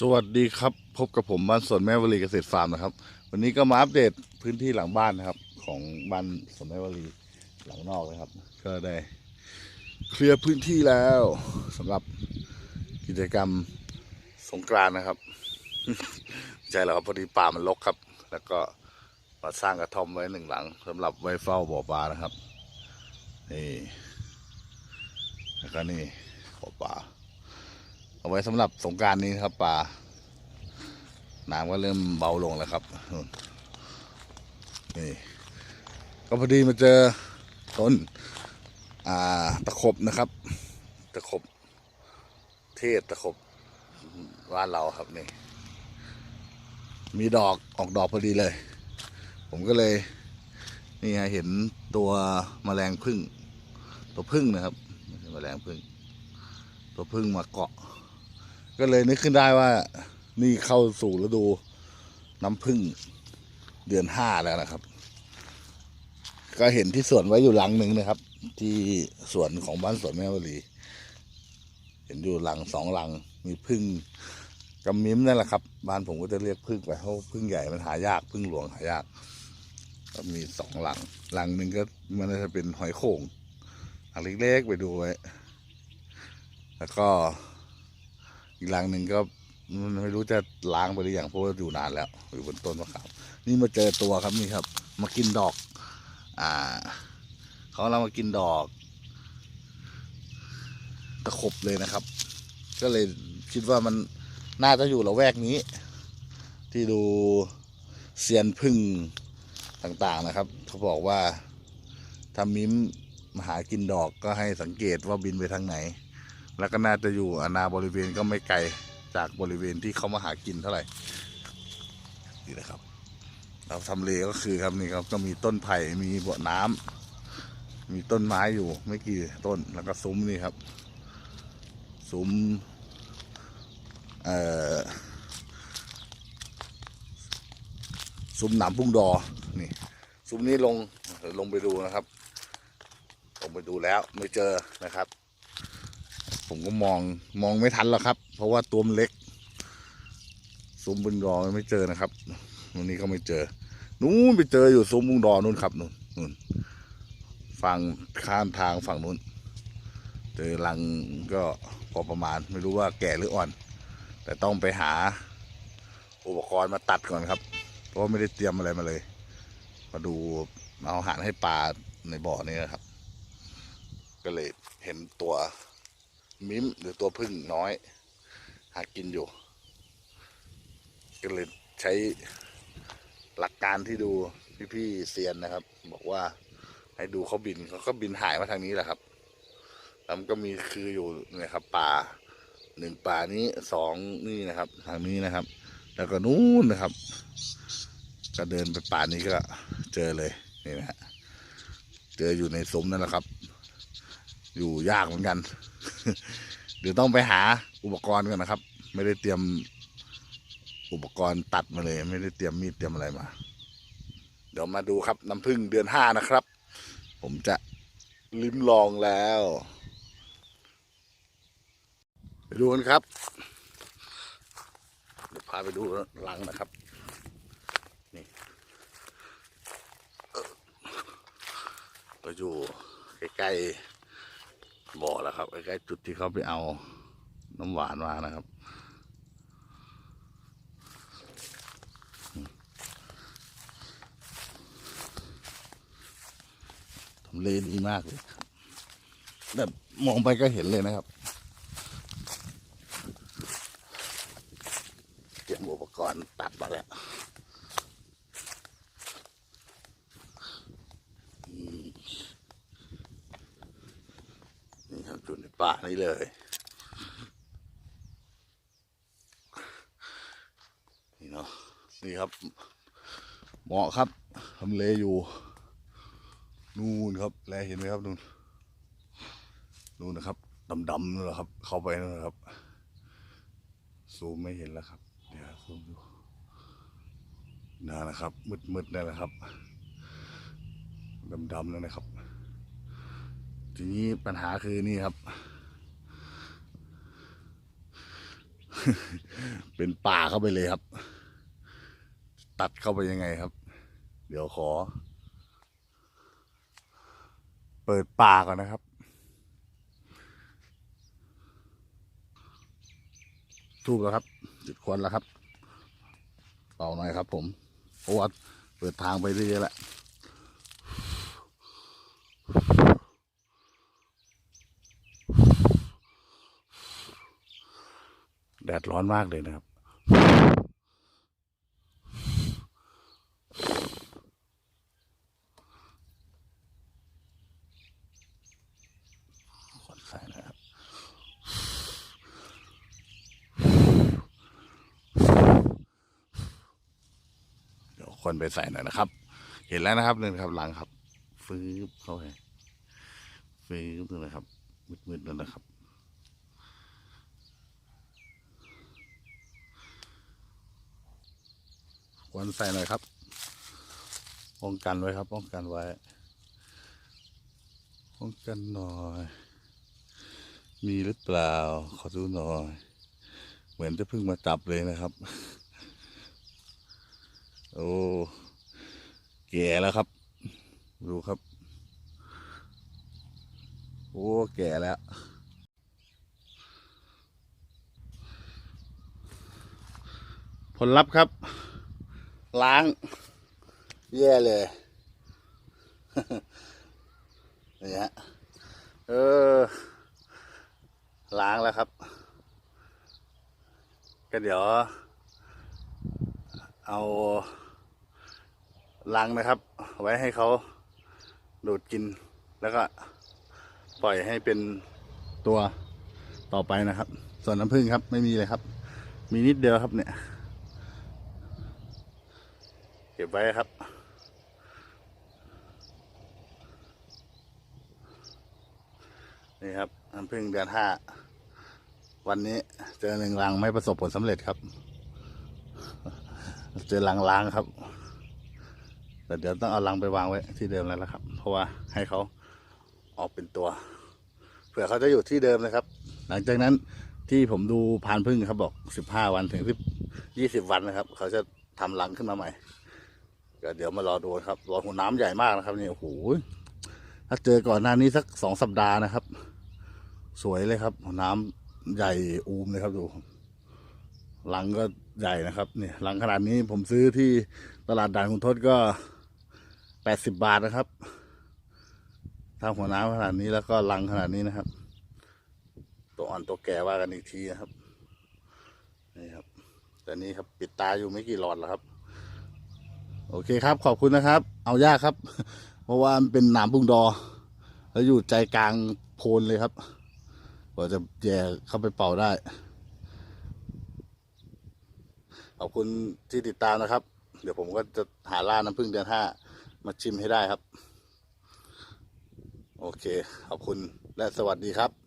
สวัสดีครับ พบกับผมบ้านสวนแม่วลีเกษตรฟาร์มนะครับ วันนี้ก็มาอัปเดตพื้นที่หลังบ้านนะครับ ของบ้านสวนแม่วลีหลังนอกนะครับ ก็ได้เคลียร์พื้นที่แล้วสำหรับกิจกรรมสงกรานนะครับใช่แล้วครับพอดีป่ามันรกครับ แล้วก็มาสร้างกระท่อมไว้หนึ่งหลังสำหรับไว้เฝ้าบ่อปลานะครับนี่แล้วก็นี่บ่อปลา เอาไว้สำหรับสงการนี้ครับปลาน้ำก็เริ่มเบาลงแล้วครับนี่ก็พอดีมาเจอต้นอ่าตะขบนะครับ ตะขบ เทศตะขบบ้านเราครับนี่ มีดอกออกดอกพอดีเลย ผมก็เลย นี่ฮะเห็นตัวแมลงพึ่ง ตัวพึ่งนะครับไม่ใช่แมลงพึ่ง ตัวพึ่งมาเกาะ ก็เลยนึกขึ้นได้ว่า นี่เข้าสู่ฤดูน้ำพึ่งเดือนห้าแล้วนะครับ ก็เห็นที่สวนไว้อยู่หลังหนึ่งนะครับ ที่สวนของบ้านสวนแม่วลี เห็นอยู่หลังสองหลัง มีพึ่งกำมิ้มนั่นแหละครับ บ้านผมก็จะเรียกพึ่งไปเพราะพึ่งใหญ่มันหายากพึ่งหลวงหายากก็มีสองหลัง หลังหนึ่งก็มันจะเป็นหอยโข่งหลังเล็กๆไปดูไว้ แล้วก็ อีกหลังหนึ่งก็ไม่รู้จะล้างไปหรือยังเพราะว่าอยู่นานแล้วอยู่บนต้นมะขามนี่มาเจอตัวครับนี่ครับ มากินดอก อ่าเขาเรามากินดอกตะขบเลยนะครับ ก็เลยคิดว่ามันน่าจะอยู่ละแวกนี้ ที่ดูเซียนพึ่งต่างๆนะครับ เขาบอกว่าถ้ามิ้มมาหากินดอกก็ให้สังเกตว่าบินไปทางไหน แล้วก็น่าจะอยู่อาณาบริเวณก็ไม่ไกลจากบริเวณที่เขามาหากินเท่าไหร่นี่นะครับ เราทำเลก็คือครับนี่ครับก็มีต้นไผ่มีบ่อน้ำมีต้นไม้อยู่ไม่กี่ต้นแล้วก็ซุ้มนี่ครับ ซุ้มเอ่อซุ้มหนามพุ่งดอนี่ ซุ้มนี้ลงลงไปดูนะครับ ลงไปดูแล้วไม่เจอนะครับ ผมก็มองมองไม่ทันแล้วครับ เพราะว่าตัวมันเล็ก ซุ้มบุญดอไม่เจอนะครับวันนี้ก็ไม่เจอ นู้นไปเจออยู่ซุ้มบุญดอนู่นครับนู่นนู่นฝั่งข้ามทางฝั่งนู้น เจอรังก็พอประมาณ ไม่รู้ว่าแก่หรืออ่อน แต่ต้องไปหาอุปกรณ์มาตัดก่อนครับ เพราะไม่ได้เตรียมอะไรมาเลย มาดูเอาอาหารให้ปลาในบ่อนี้นะครับ ก็เลยเห็นตัว มิ้มหรือตัวพึ่งน้อย หากินอยู่ ก็เลยใช้หลักการที่ดูพี่ๆเซียนนะครับ บอกว่าให้ดูเขาบินเขาก็บินหายมาทางนี้แหละครับแล้วมันก็มีคืออยู่เนี่ยครับป่าหนึ่งป่านี้สองนี่นะครับ ทางนี้นะครับ แล้วก็นู้นนะครับ ก็เดินไปป่านี้ก็เจอเลยนี่นะฮะเจออยู่ในซุ้มนั่นแหละครับ อยู่ยากเหมือนกัน เดี๋ยวต้องไปหาอุปกรณ์กันนะครับ ไม่ได้เตรียมอุปกรณ์ตัดมาเลย ไม่ได้เตรียมมีดเตรียมอะไรมา เดี๋ยวมาดูครับน้ำผึ้งเดือนห้านะครับ ผมจะลิ้มลองแล้ว ไปดูกันครับเดี๋ยวพาไปดูรังนะครับนี่เอ่อก็อยู่ใกล้ๆ บ่อแล้วครับใกล้จุดที่เขาไปเอาน้ำหวานมานะครับ ทำเลดีมากเลยแบบมองไปก็เห็นเลยนะครับ เตรียมอุปกรณ์ตัดมาแล้วอืมนี่ครับอยู่ใน ป่านี่เลย นี่เนาะนี่ครับ เหมาะครับทำเลอยู่นู่นครับแลเห็นไหมครับนู่นนู่นนะครับดำๆนั่นแหละครับ เข้าไปนั่นแหละครับ ซูมไม่เห็นแล้วครับ เดี๋ยวซูมดูนั่นนะครับมืดๆนั่นแหละครับดำๆนั่นนะครับ ทีนี้ปัญหาคือนี่ครับ เป็นป่าเข้าไปเลยครับ ตัดเข้าไปยังไงครับ เดี๋ยวขอ เปิดป่าก่อนนะครับ ทูบแล้วครับ จุดควันแล้วครับ เป่าหน่อยครับผมเพราะว่าเปิดทางไปเรื่อยๆแหละ ดดร้อนมากเลยนะครับขอนใส่นะครับเดี๋ยวคนไปใส่หน่อยนะครับ เห็นแล้วนะครับนี่ครับหลังครับ ฟื้บเข้าไปฟื้นั่นนะครับมืดๆนั่นนะครับ วรใส่หน่อยครับ ป้องกันไว้ครับ ป้องกันไว้ ป้องกันหน่อย มีหรือเปล่า ขอดูหน่อย เหมือนจะเพิ่งมาจับเลยนะครับ โอ้แก่แล้วครับ ดูครับ โอ้แก่แล้วผลลัพธ์ครับ ล้าง แย่เลยนี่ฮะเออ ล้างแล้วครับ ก็เดี๋ยว เอาลังนะครับ ไว้ให้เขาดูดกิน แล้วก็ปล่อยให้เป็นตัวต่อไปนะครับ ส่วนน้ำผึ้งครับ ไม่มีเลยครับ มีนิดเดียวครับเนี่ย เก็บไว้ครับ นี่ครับน้ำผึ้งเดือนห้า วันนี้เจอหนึ่งรังไม่ประสบผลสำเร็จครับ เจอรังล้างครับ แต่เดี๋ยวต้องเอารังไปวางไว้ที่เดิมแล้วละครับ เพราะว่าให้เขาออกเป็นตัว เผื่อเขาจะอยู่ที่เดิมนะครับ หลังจากนั้นที่ผมดูพานพึ่งครับบอกสิบห้าวันถึงสิบยี่สิบวันนะครับ เขาจะทำรังขึ้นมาใหม่ ก็เดี๋ยวมารอดูครับรอหัวน้ำใหญ่มากนะครับนี่โอ้โหถ้าเจอก่อนหน้านี้สักสองสัปดาห์นะครับ สวยเลยครับหัวน้ำใหญ่อูมเลยครับดูรังก็ใหญ่นะครับเนี่ยรังขนาดนี้ผมซื้อที่ตลาดด่านคุณทศก็แปดสิบบาทนะครับถ้าหัวน้ำขนาดนี้แล้วก็รังขนาดนี้นะครับ ตัวอ่อนตัวแก่ว่ากันอีกทีนะครับนี่ครับแต่นี้ครับปิดตาอยู่ไม่กี่หลอดแล้วครับ โอเคครับ ขอบคุณนะครับ เอายากครับ เพราะว่ามันเป็นหนามพุงดอ แล้วอยู่ใจกลางโพนเลยครับกว่าจะแย่เข้าไปเป่าได้ ขอบคุณที่ติดตามนะครับ เดี๋ยวผมก็จะหาล่าน้ำพึ่งเดือนห้ามาชิมให้ได้ครับ โอเค ขอบคุณและสวัสดีครับ